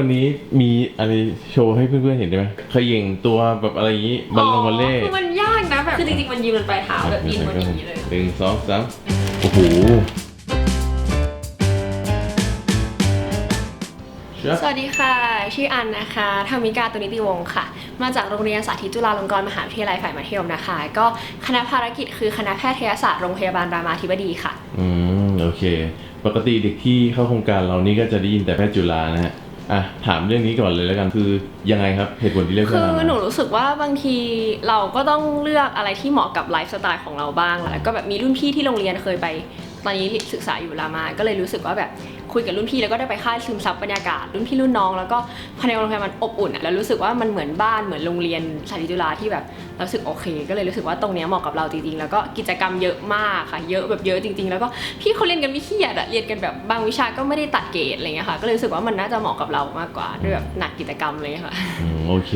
วันนี้มีอะไรโชว์ให้เพื่อนๆเห็นได้ไหมเขย่งตัวแบบอะไรอย่างนี้บัลลงบัลเล่คือมันยากนะแบบคือจริงๆมันยืนบนปลายเท้าแบบยืนบนอย่างนี้เลยหนึ่งสองสามโอ้โหชับสวัสดีค่ะ ชื่ออันนะคะธามิกาตุนิติวงศ์ค่ะ มาจากโรงเรียนสาธิตจุฬาลงกรณ์มหาวิทยาลัยฝ่ายมัธยมนะคะ ก็คณะภารกิจคือคณะแพทยศาสตร์โรงพยาบาลรามาธิบดีค่ะ อืม โอเค ปกติเด็กที่เข้าโครงการเรานี่ก็จะได้ยินแต่แพทย์จุฬานะฮะ อะถามเรื่องนี้ก่อนเลยแล้วกันคือยังไงครับเหตุผลที่เลือกคืเรื่องอนั้นหนูรู้สึกว่าบางทีเราก็ต้องเลือกอะไรที่เหมาะกับไลฟ์สไตล์ของเราบ้างแล้วก็แบบมีรุ่นพี่ที่โรงเรียนเคยไป ตอนนี้ศึกษาอยู่รามาก็เลยรู้สึกว่าแบบ คุยกับรุ่นพี่แล้วก็ได้ไปค่ายซึมซับบรรยากาศรุ่นพี่รุ่นน้องแล้วก็ภายในโรงเรียนมันอบอุ่นอะแล้วรู้สึกว่ามันเหมือนบ้านเหมือนโรงเรียนสาธิตจุฬาที่แบบเรารู้สึกโอเค ก็เลยรู้สึกว่าตรงเนี้ยเหมาะกับเราจริงๆแล้วก็กิจกรรมเยอะมากค่ะ เยอะแบบเยอะจริง ๆ แล้วก็พี่เขาเรียนกันไม่เครียดอะเรียนกันแบบบางวิชาก็ไม่ได้ตัดเกรดอะไรเงี้ยค่ะ ก็เลยรู้สึกว่ามันน่าจะเหมาะกับเรามากกว่าด้วยแบบหนักกิจกรรมอะไรเลยค่ะอืมโอเค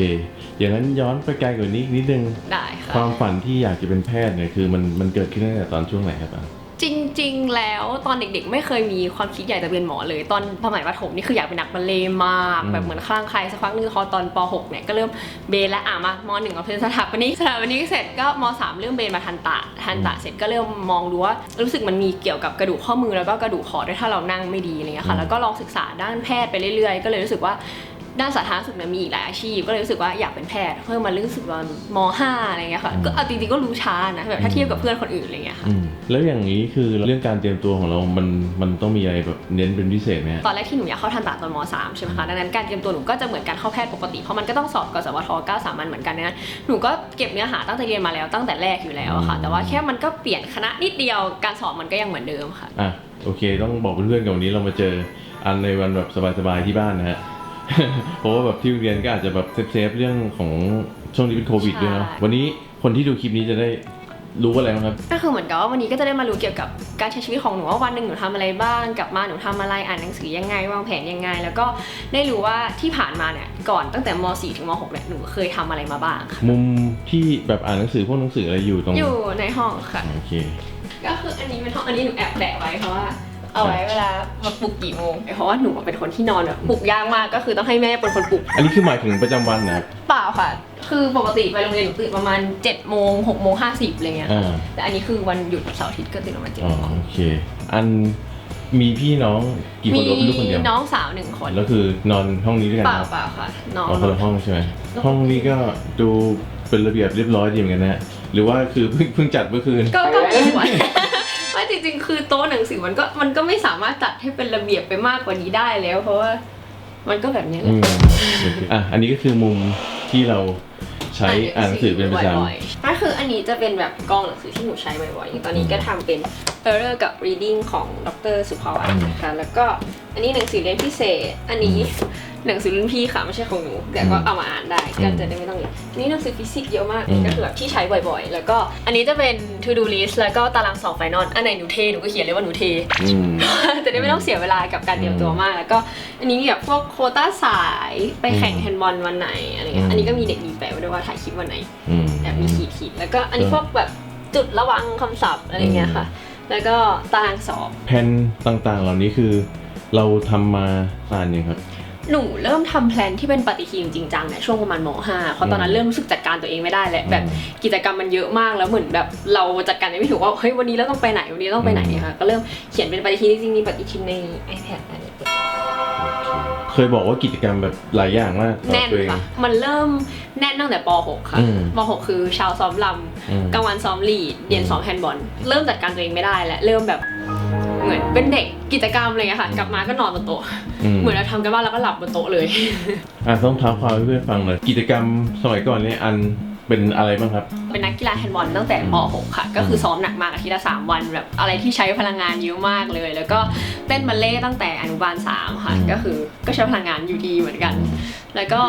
อย่างนั้นย้อนไปไกลกว่านี้อีกนิดนึง ได้ค่ะ ความฝันที่อยากจะเป็นแพทย์เนี่ยคือมันมันเกิดขึ้นตั้งแต่ตอนช่วงไหนครับอะ จริง ๆ แล้วตอนเด็กๆ ไม่เคยมีความคิดอยากจะเป็นหมอเลย ตอนสมัยประถมนี่คืออยากเป็นนักบัลเล่ต์มากอืมแบบเหมือนคลั่งใครสักพักนึงพอตอนป .6 เนี่ยก็เริ่มเบนและอะมามหนึ่งมาเป็นสถาปนิกสถาปนิกเสร็จก็มสามเริ่มเบนมาทันตะทันตะเสร็จก็เริ่มมองดูว่ารู้สึกมันมีเกี่ยวกับกระดูกข้อมือแล้วก็กระดูกคอด้วยถ้าเรานั่งไม่ดีอะไรเงี้ยค่ะแล้วก็ลองศึกษาด้านแพทย์ไปเรื่อยๆ ก็เลยรู้สึกว่า ด้านสาธารณสุขเนี่ยมีอีกหลายอาชีพ ก็เลยรู้สึกว่าอยากเป็นแพทย์เพิ่มมารู้สึกว่ามห้าอะไรเงี้ยค่ะอืมก็เอาจริงๆก็รู้ช้านะแบบถ้าเทียบกับเพื่อนคนอื่นอะไรเงี้ยค่ะอืมแล้วอย่างนี้คือเรื่องการเตรียมตัวของเรา มันมันต้องมีอะไรแบบเน้นเป็นพิเศษไหมฮะตอนแรกที่หนูอยากเข้าทันตะตอนม .3 ใช่ไหมคะดังนั้นการเตรียมตัวหนูก็จะเหมือนการเข้าแพทย์ปกติเพราะมันก็ต้องสอบกสวท9สามัญเหมือนกันนะหนูก็เก็บเนื้อหาตั้งแต่เรียนมาแล้วตั้งแต่แรกอยู่แล้วอะค่ะ แต่ว่าแค่มันก็เปลี่ยนคณะนิดเดียวการสอบมันก็ยังเหมือนเดิมค่ะอะโอเค ต้องบอกเพื่อนๆกับวันนี้เรามาเจออันในวันแบบสบายๆที่บ้านนะฮะ เพราะว่าแบบที่โรงเรียนก็อาจจะแบบเซฟๆเรื่องของช่วงนี้เป็นโควิดด้วยเนาะใช่วันนี้คนที่ดูคลิปนี้จะได้รู้อะไรบ้างครับ ก็คือเหมือนกับว่าวันนี้ก็จะได้มารู้เกี่ยวกับการใช้ชีวิตของหนูว่าวันหนึ่งหนูทำอะไรบ้าง กลับมาหนูทำอะไรอ่านหนังสือยังไง วางแผนยังไง แล้วก็ได้รู้ว่าที่ผ่านมาเนี่ยก่อนตั้งแต่ม .4 ถึงม .6 เนี่ยหนูเคยทำอะไรมาบ้างค่ะมุมที่แบบอ่านหนังสือพวกหนังสืออะไรอยู่ตรงอยู่ในห้องค่ะโอเคก็คืออันนี้เป็นห้องอันนี้หนูแอบแปะไว้เพราะว่า เอาไว้เวลามาปลุกกี่โมงเพราะว่าหนูเป็นคนที่นอนแบบปลุกยากมากก็คือต้องให้แม่เป็นคนปลุกอันนี้คือหมายถึงประจำวันนะครับเปล่าค่ะ คือปกติไปโรงเรียนหนูตื่นประมาณ7จ็ดโมงหกโมงห้าสิบอะไรเงี้ยอ่าแต่อันนี้คือวันหยุดเสาร์อาทิตย์ก็ตื่นประมาณเจ็ดอ๋อโมงโอเค อันมีพี่น้องกี่คนหรือว่าเป็นลูกคนเดียวน้องสาวหนึ่งคนแล้วคือนอนห้องนี้ด้วยกันเปล่านะเปล่าค่ะ น้อง อ๋อคนละห้องใช่ไหมห้องนี้ก็ดูเป็นระเบียบเรียบร้อยดีเหมือนกันนะฮะหรือว่าคือเพิ่งเพิ่งจัดเมื่อคืนก็ก็มีส่วน ไม่จริงๆ คือโต๊ะหนังสือมันก็มันก็ไม่สามารถจัดให้เป็นระเบียบไปมากกว่านี้ได้แล้ว เพราะว่ามันก็แบบนี้แหอืละมอะอันนี้ก็คือมุมที่เราใช้อ่านหนังสือเป็นประจบ่อยๆก็คืออันนี้จะเป็นแบบกองหนังสือที่หนูใช้บ่อยๆอย่างตอนนี้ก็ทำเป็น Error กับ Reading ของดรสุภาวัฒน์นะคะแล้วก็อันนี้หนังสือเล่มพิเศษ อันนี้หนังสือรุ่นพี่ค่ะไม่ใช่ของหนูแต่ก็เอามาอ่านได้ก็จะได้ไม่ต้องเรียนอันนี้หนังสือฟิสิกส์เยอะมากก็คือแบบที่ใช้บ่อยๆ แล้วก็อันนี้จะเป็น To Do List แล้วก็ตารางสอบไฟนอลอันไหนหนูเทหนูก็เขียนเลยว่าหนูเทำอืมจะได้ไม่ต้องเสียเวลากับการเตรียมตัวมาก แล้วก็อันนี้มีแบบพวกโควต้าสายไปแข่งอืมแฮนด์บอลวันไหนอะไรเงี้อืยมอันนี้ก็มีเด็กดีแปะไว้ด้วยว่าถ่ายคลิปวันไหนอืมแบบมีขีดขีดแล้วก็อันนี้พวกแบบจุดระวังคำศัพท์อะไรเงี้ยค่ะ แล้วก็ตารางสอบแผนต่างๆ เหล่านี้คือเราทำมานานยังครับ หนูเริ่มทำแพลนที่เป็นปฏิทินจริงจังเนี่ยช่วงประมาณม .5 เพราะตอนนั้นเริ่มรู้สึกจัดการตัวเองไม่ได้แล้วแบบอืมกิจกรรมมันเยอะมากแล้วเหมือนแบบเราจัดการไม่ถูกว่าเฮ้ยวันนี้เราต้องไปไหนวันนี้ต้องไปไหนค่ะก็เริ่มเขียนเป็นปฏิทินจริงๆมีปฏิทินใน iPad อันนี้เคยบอกว่ากิจกรรมแบบหลายอย่างมากสำหรับแน่นตัวเองค่ะมันเริ่มแน่นตั้งแต่ป .6 ค่ะอืมป .6 คือเช้าซ้อมลอืมำกลางวันซ้อมลีดเย็นซ้อมแฮนด์บอลเริ่มจัดการตัวเองไม่ได้แล้วเริ่มแบบ เหมือนเป็นเด็กกิจกรรมอะไรอย่างเงี้ยค่ะ กลับมาก็นอนบนโต๊ะอืม เหมือนเราทำกันบ้านแล้วก็หลับบนโต๊ะเลย อะต้องเท้าความให้เพื่อนฟังเลยกิจกรรมสมัยก่อนเนี่ยอันเป็นอะไรบ้างครับ เป็นนักกีฬาแฮนด์บอลตั้งแต่ป .6 ค่ะ ก็คือซ้อมหนักมากอาทิตย์ละสามวันแบบอะไรที่ใช้พลังงานเยอะมากเลย แล้วก็เต้นบัลเล่ต์ตั้งแต่อนุบาลสามค่ะ อืม ก็คือก็ใช้พลังงานอยู่ดีเหมือนกัน แล้วก็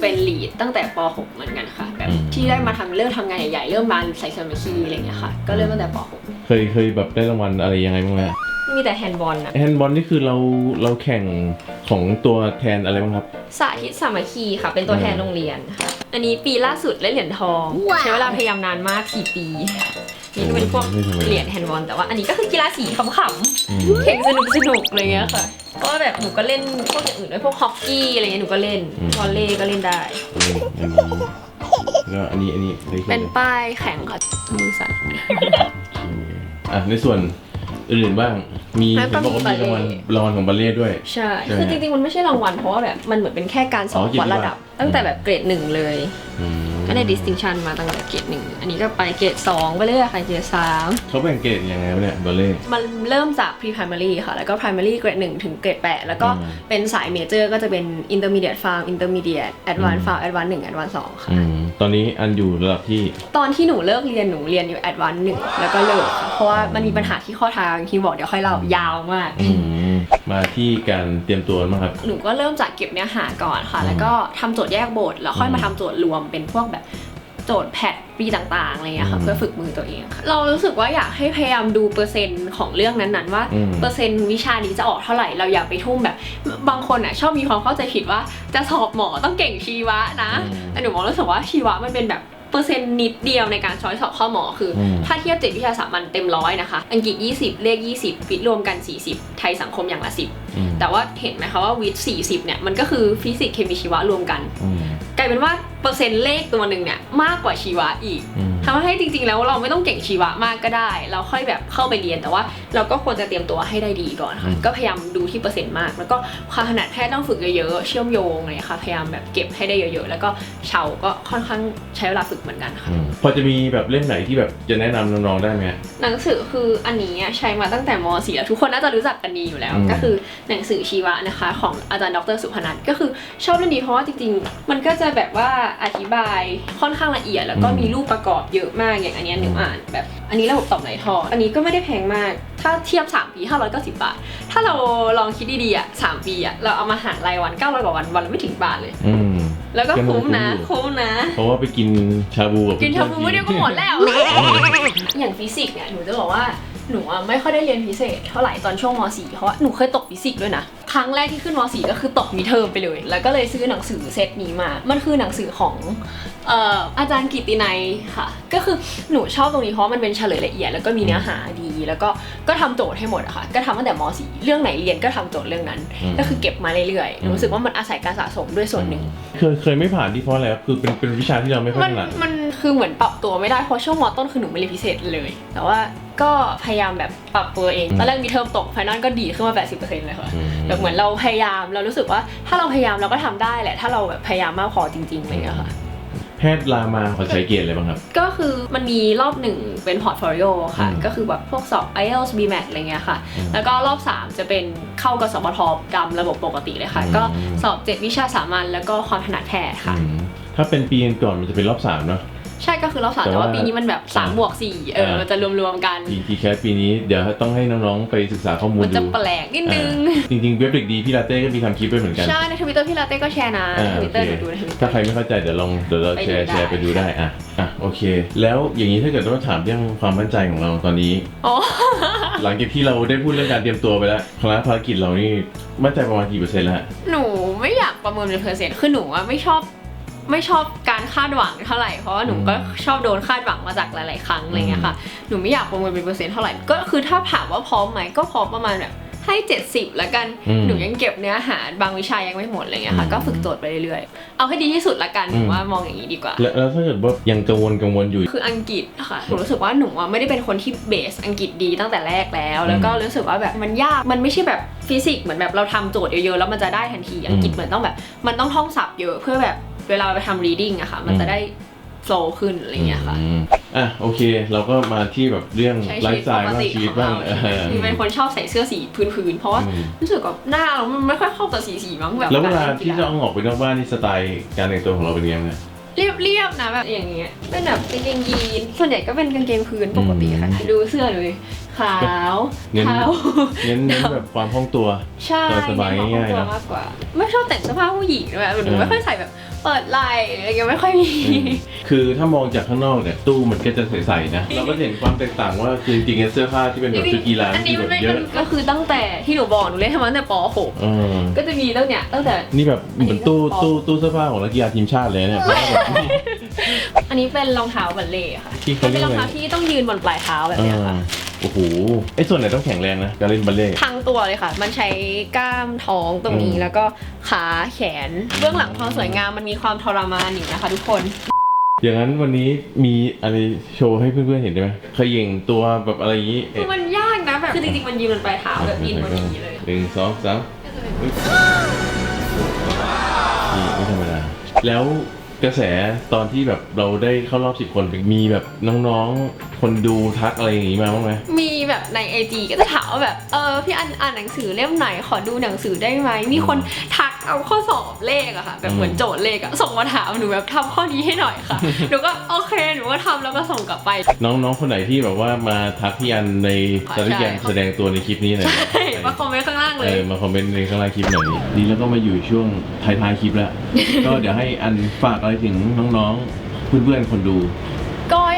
เป็นลีดตั้งแต่ป .6 เหมือนกันค่ะ แบบอืมที่ได้มาทำเริ่มทำงานใหญ่ๆเริ่มมาใส่สมาคีอะไรอย่างเงี้ยค่ะ ก็เริ่มตั้งแต่ปเคยเคยแบบได้รางวัลอะไรยังไงบ้างไหม .6 มีแต่แฮนด์บอลนะแฮนด์บอลนี่คือเราเราแข่งของตัวแทนอะไรบ้างครับ สาธิตสามัคคีค่ะ เป็นตัวแทนโรงเรียนค่ะ อันนี้ปีล่าสุดได้เหรียญทองใช้เวลาพยายามนานมาก4ปี นี่ก็เป็นพวกไม่ธรรมดา เหรียญแฮนด์บอลแต่ว่าอันนี้ก็คือกีฬาสีขำอืมๆแข่งสนุกสนุกๆอะไรเงี้ยค่ะเพราะว่าแบบหนูก็เล่นพวกอย่างอื่นด้วยพวกฮอกกี้อะไรเงี้ยหนูก็เล่นวอลเลย์ก็เล่นได้นี่อันนี้แล้วอันนี้อันนี้ได้แค่เป็นไหนป้ายแข่งค่ะมือสั่นอะในส่วน อื่นๆบ้าง มีแล้วเห็ก็นบอกว่ามีมีรางวัลบัลเล่ต์รางวัลของบัลเล่ต์ด้วย ใช่ใช่ไหมคือจริงๆ มันไม่ใช่รางวัลเพราะว่าแบบมันเหมือนเป็นแค่การสออ๋บอเกียรวัติดบัตรระดับตั้งแต่แบบเกรดหนึ่งเลยอืมก็ได้ distinction มาตั้งแต่เกรดหนึ่งอันนี้ก็ไปเกรดสองไปเรื่อยๆค่ะเกรดสามเขาแบ่งเกรดยังไงวะเนี่ยบัลเล่ต์มันเริ่มจาก pre primary ค่ะ แล้วก็ primary เกรดหนึ่งถึงเกรดแปดแล้วก็อืมเป็นสาย major ก็จะเป็น intermediate farm intermediate อื advanced ม farm advanced หนึ่ง advanced สองค่ะอืมตอนนี้อันอยู่ระดับที่ ตอนที่หนูเลิกเรียนหนูเรียนอยู่ advanced หนึ่งแล้วก็เลิกค่ะเพราะว่ามันมีปัญหาที่ข้อเท้าอย่างที่บอกเดี๋ยวค่อยเล่ายาวมากอื มมาที่การเตรียมตัวมั้างครับ หนูก็เริ่มจากเก็บเนื้อหาก่อนค่ะอืมแล้วก็ทำโจทย์แยกบทแล้วค่อยอืมมาทำโจทย์รวมเป็นพวกแบบโจทย์แพทปีต่างๆอะไรเงี้ยค่ะอืมเพื่อฝึกมือตัวเองค่ะเรารู้สึกว่าอยากให้พยายามดูเปอร์เซ็นต์ของเรื่องนั้นๆ ว่าอืมเปอร์เซ็นต์วิชานี้จะออกเท่าไหร่เราอย่าไปทุ่มแบบ บางคนอะชอบมีความเข้าใจผิดว่าจะสอบหมอต้องเก่งชีวะนะอืมแต่หนูมองรู้สึกว่าชีวะมันเป็นแบบ เปอร์เซ็นต์นิดเดียวในการช้อยสอบเข้าหมอคืออมถ้าเทียบเจ็ดวิชาสามัญเต็มร้อยนะคะ อังกฤษ 20 เลข 20 ฟิตรวมกัน 40 ไทยสังคมอย่างละ 10อืมแต่ว่าเห็นไหมคะว่าวิทย์40 เนี่ย มันก็คือฟิสิกส์เคมีชีวะรวมกันอืมกลายเป็นว่าเปอร์เซ็นต์เลขตัวหนึ่งเนี่ยมากกว่าชีวะอีกอืม ทำให้จริงๆ แล้วเราไม่ต้องเก่งชีวะมากก็ได้ เราค่อยแบบเข้าไปเรียนแต่ว่า เราก็ควรจะเตรียมตัวให้ได้ดีก่อนค่ะอืมก็พยายามดูที่เปอร์เซ็นต์มาก แล้วก็ความถนัดแพทย์ต้องฝึกเยอะๆ เชื่อมโยงอะไรอย่างเลยค่ะ พยายามแบบเก็บให้ได้เยอะๆ แล้วก็เชาก็ค่อนข้างใช้เวลาฝึกเหมือนกันค่ะอืมพอจะมีแบบเล่มไหนที่แบบจะแนะนำน้องๆ ได้ไหมหนังสือคืออันนี้ใช้มาตั้งแต่ม .4 แล้วทุกคนน่าจะรู้จักกันดีอยู่แล้วอืมก็คือหนังสือชีวะนะคะ ของอาจารย์ดรสุพนัทก็คือชอบเรื่องนี้เพราะว่าจริง ๆ มันก็จะแบบว่าอธิบายค่อนข้างละเอียดแล้วก็มีรูปประกอบเยอะมากอย่างอันเนี้ยหนูอ่านแบบ อันนี้ระบบตอบไหนทอดอันนี้ก็ไม่ได้แพงมาก ถ้าเทียบ 3 ปี 590 บาท ถ้าเราลองคิดดีๆอะ3ปีอะเราเอามาหารายวัน 900กว่าวันวันละไม่ถึงบาทเลย อืม แล้วก็ก็มันคุ้มนะคุ้มอยู่คุ้มนะ เพราะว่าไปกินชาบูกับกินชาบูพื่อเดียวก็หมดแล้ว อย่างฟิสิกส์เนี่ยหนูจะบอกว่าหนูอะไม่ค่อยได้เรียนพิเศษเท่าไหร่ตอนช่วงม .4 เพราะว่าหนูเคยตกฟิสิกส์ด้วยนะ ครั้งแรกที่ขึ้นม .4 ก็คือตกมีเทอมไปเลย แล้วก็เลยซื้อหนังสือเซตนี้มา มันคือหนังสือของเอ่ออาจารย์กิตตินัยค่ะ ก็คือหนูชอบตรงนี้เพราะมันเป็นเฉลยละเอียดแล้วก็มีเนื้อหาดี แล้วก็ก็ทำโจทย์ให้หมดอะค่ะ ก็ทำตั้งแต่ม .4 เรื่องไหนเรียนก็ทำโจทย์เรื่องนั้นอืมก็คือเก็บมาเรื่อยๆหนูรู้สึกว่ามันอาศัยการสะสมด้วยส่วนหนึ่ง เคยเคยไม่ผ่านที่เพราะอะไรครับคือเป็นเป็นวิชาที่เราไม่ค่อยมันถนัดมันคือเหมือนปรับตัวไม่ได้เพราะช่วงมต้นคือหนูไม่เรียนพิเศษเลย แต่ว่าก็พยายามแบบปรับตัวเองอืมตอนแรกมีเทอมตกไฟนอลก็ดีขึ้นมา 80%เลยค่ะ อืม แบบเหมือนเราพยายามเรารู้สึกว่าถ้าเราพยายามเราก็ทำได้แหละ ถ้าเราแบบพยายามมากพอจริงๆอะไรอย่างเงี้ยค่ะแพ ทย์รามาขอใช้เกรดอะไรบ้างครับ ก็คือมันมีรอบหนึ่งเป็นพอร์ตโฟลิโอค่ะ อืมก็คือแบบพวกสอบ IELTS BMAT อะไรเงี้ยค่ะ อืมแล้วก็รอบ 3 จะเป็นเข้ากสมทกรรมระบบปกติเลยค่ะ อืม ก็สอบ 7 วิชาสามัญแล้วก็ความถนัดแพทย์ค่ะ อืมถ้าเป็นปีก่อนๆมันจะเป็นรอบสามเนาะ ใช่ก็คือรอบสามแต่แต่ว่าว่าปีนี้มันแบบ3บวก4เอออ่ามัมันจะรวมๆกันปีทีแคสปีนี้เดี๋ยวต้องให้น้องๆไปศึกษาข้อมูลมันจะดูแปลกนิดนึงอ่าจริงๆเว็บเด็กดีพี่ลาเต้ก็มีทำคลิปไปเหมือนกันใช่ในทวิตเตอร์พี่ลาเต้ก็แชร์นะอ่าทโอวิตเคเตอร์หนูดูในทวิตเตอถ้าร์ใครไม่เข้าใจเดี๋ยวลองเดี๋ยวเราไปแชดูร์ได้แชร์ไปดูได้อะอะโอเค แล้วอย่างนี้ถ้าเกิดว่าถามเรื่องความมั่นใจของเราตอนนี้อ๋อหลังจากที่เราได้พูดเรื่องการเตรียมตัวไปแล้วคณะภารกิจเรานี่มั่นใจประมาณกี่เปอร์เซ็นต์แล้วฮะหนูไม่อยากประเมินเป็นเปอร์เซ็นต์คือหนูอะไม่ชอบ ไม่ชอบการคาดหวังเท่าไหร่เพราะว่าหนูก็ชอบโดนคาดหวังมาจากหลาย ๆ ครั้งอะไรเงี้ยค่ะหนูไม่อยากประเมินเป็นเปอร์เซ็นต์เท่าไหร่ก็คือถ้าถามว่าพร้อมไหมก็พร้อมประมาณแบบให้70แล้วกันอืมหนูยังเก็บเนื้อหาบางวิชายังไม่หมดอะไรเงี้ยค่ะอืมก็ฝึกโจทย์ไปเรื่อยๆเอาให้ดีที่สุดละกันหนูอืมว่ามองอย่างนี้ดีกว่าแล้วแล้วถ้าเกิดว่ายังกังวลกังวลอยู่ คืออังกฤษค่ะหนูรู้สึกว่าหนูอะไม่ได้เป็นคนที่เบสอังกฤษดีตั้งแต่แรกแล้ว แล้วก็รู้สึกว่าแบบมันยากมันไม่ใช่แบบฟิสิกส์เหมือนแบบเราทำโจทย์เยอะๆแล้วมันจะได้ทันทีอังกฤษเหมือนต้องแบบ มันต้องท่องศัพท์เยอะเพื่อแบบ เวลาไปทำ reading อะค่ะ มันจะได้โฟล์ขึ้นอะไรอย่างเงี้ยค่ะ อืมอะโอเค เราก็มาที่แบบเรื่องใช้ไลชีวิฟ์ตสไตปล์กบ้างติชีวิขตองบ้างเราเออ คือเป็นคนชอบใส่เสื้อสีพื้นๆเพราะว่าอืม รู้สึกกับหน้าเรามันไม่ค่อยเข้ากับสีสีๆมั้งแบบแล้วเวลาการที่นจะเอาออกไปนอกบ้านนี่สไตล์การแต่งตัวของเราเป็นยังไงเรียบเรียบๆนะแบบอย่างเงี้ยเป็นแบบกางเกงยีนส่วนใหญ่ก็เป็นกางเกงพื้นปกติค่ะ อืมดูเสื้อเลยขาวเน้นเท้าเน้นเน้นแบบความคล่องตัว ใช่สบายๆเน้นควมง่ายๆคล่องตัวนะมากกว่า ไม่ชอบแต่งเสื้อผ้าผู้หญิงด้วยหนูเออ ไม่ค่อยใส่แบบ เปิดไหล่อะไรยังไม่ค่อยมีอืมคือถ้ามองจากข้างนอกเนี่ยตู้มันก็จะใสๆนะ เราก็เห็นความแตกต่างว่าคือจริงๆเสื้อผ้าที่เป็นแบบชุดกีฬาอันที่นี้แบมันบไม่เยอะก็คือตั้งแต่ที่หนูบอกหนูเล่นทำมาตั้งแต่ป .6 เออก็จะมีตั้งเนี่ยตั้งแต่ นี่แบบเหมือนตู้ตู้ตู้เสื้อผ้าของนักกีฬาทีมชาติเลยเนี่ยเพราะว่าแบบ อัอันนี้เป็นรองเท้าบัลเล่ต์ค่ะที่เขามันเรีเป็ยนกรองอะไรเท้าที่ต้องยืนบนปลายเท้าแบบเนี้ยค่ะอ่า โอ้โหไอ้ส่วนไหนต้องแข็งแรงนะการเล่นบัลเล่ต์ทั้งตัวเลยค่ะ มันใช้กล้ามท้องตรงนี้อืม แล้วก็ขาแขน เบื้องหลังความสวยงามมันมีความทรมานอยู่นะคะทุกคน อย่างนั้นวันนี้มีอะไรโชว์ให้เพื่อนๆเห็นได้ไหมเขย่งตัวแบบอะไรอย่างนี้คืเอ๊ะอมันยากนะแบบ คือจริงๆ มันยืนบนปลายเท้าแบบยืนบนอย่างนี้เลย หนึ่งสองสามนี่ไม่ธรรมดาแล้วกระแสตอนที่แบบเราได้เข้ารอบสิบคนมีแบบน้องๆ คนดูทักอะไรอย่างงี้มาบ้างไหมมีแบบในไอจีก็จะถามว่าแบบ เออพี่อันอ่านหนังสือเล่มไหนขอดูหนังสือได้ไหม มีคนทักเอาข้อสอบเลขอะค่ะ แบบเหมือนโจทย์เลขอะส่งมาถามหนูแบบทำข้อนี้ให้หน่อยค่ะ หนูก็โอเค หนูก็ทำแล้วก็ส่งกลับไป น้องๆคนไหนที่แบบว่ามาทักพี่อันในใช่สารยานแสดงตัวในคลิปนี้หน่อยใช่มาคอมเมนต์ข้างล่างเลเอยอมาคอมเมนต์ในข้างล่างคลิปหน่อยนี่แล้วก็มาอยู่ช่วงท้ายๆคลิปแล้ว ก็เดี๋ยวให้อันฝากอะไรถึงน้องๆเพื่อนๆคนดูก็อย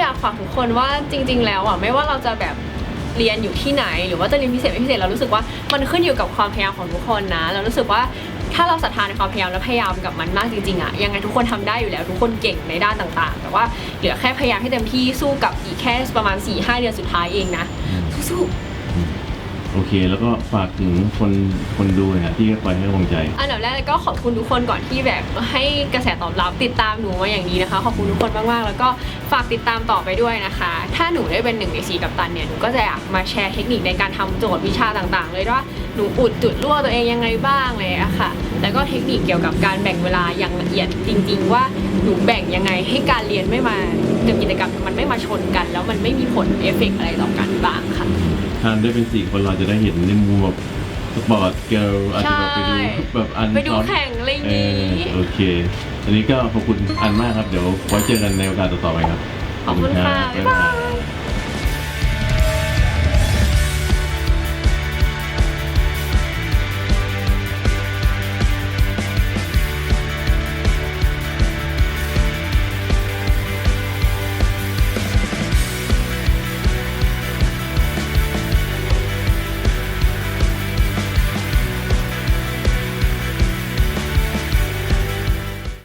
ากฝากทุกคนว่าจริง ๆ แล้วอะไม่ว่าเราจะแบบเรียนอยู่ที่ไหน หรือว่าจะเรียนพิเศษไม่พิเศษเรารู้สึกว่ามันขึ้นอยู่กับความพยายามของทุกคนนะ เรารู้สึกว่าถ้าเราศรัทธาในความพยายามและพยายามกับมันมากจริงๆอะยังไงทุกคนทำได้อยู่แล้วทุกคนเก่งในด้านต่างๆ แต่ว่าเหลือแค่พยายามให้เต็มที่สู้กับอีกแค่ประมาณ4ี่ห้าเดือนสุดท้ายเองนะสู้ๆ โอเค แล้วก็ฝากถึงคนคนดูนะที่คอยให้กำลังใจ อันดับแรกก็ขอบคุณทุกคนก่อนที่แบบให้กระแสตอบรับติดตามหนูมาอย่างนี้นะคะ ขอบคุณทุกคนมากๆ แล้วก็ฝากติดตามต่อไปด้วยนะคะ ถ้าหนูได้เป็นหนึ่งในสีกับตันเนี่ยหนูก็จะอยากมาแชร์เทคนิคในการทำโจทย์วิชาต่างๆ เลยว่าหนูอุดจุดรั่วตัวเองยังไงบ้างเลยอะค่ะ แล้วก็เทคนิคเกี่ยวกับการแบ่งเวลาอย่างละเอียดจริง ๆ ว่าหนูแบ่งยังไงให้การเรียนไม่มากับกิจกรรมมันไม่มาชนกัน แล้วมันไม่มีผลเอฟเฟกต์อะไรต่อกันบ้างค่ะ ทานได้เป็นสี่คนเราจะได้เห็นในมุมแบบสปอร์ตเกิร์ลอาจจะแบบไปดูใช่แบบอันไปดูซ้อนแข่งอะไรอย่างเอนี้อโอเค อันนี้ก็ขอบคุณอันมากครับ เดี๋ยวไว้เจอกันในโอกาสต่อๆไปครับ ขอบคุณค่ะ บ๊ายบ๊ายบาบายย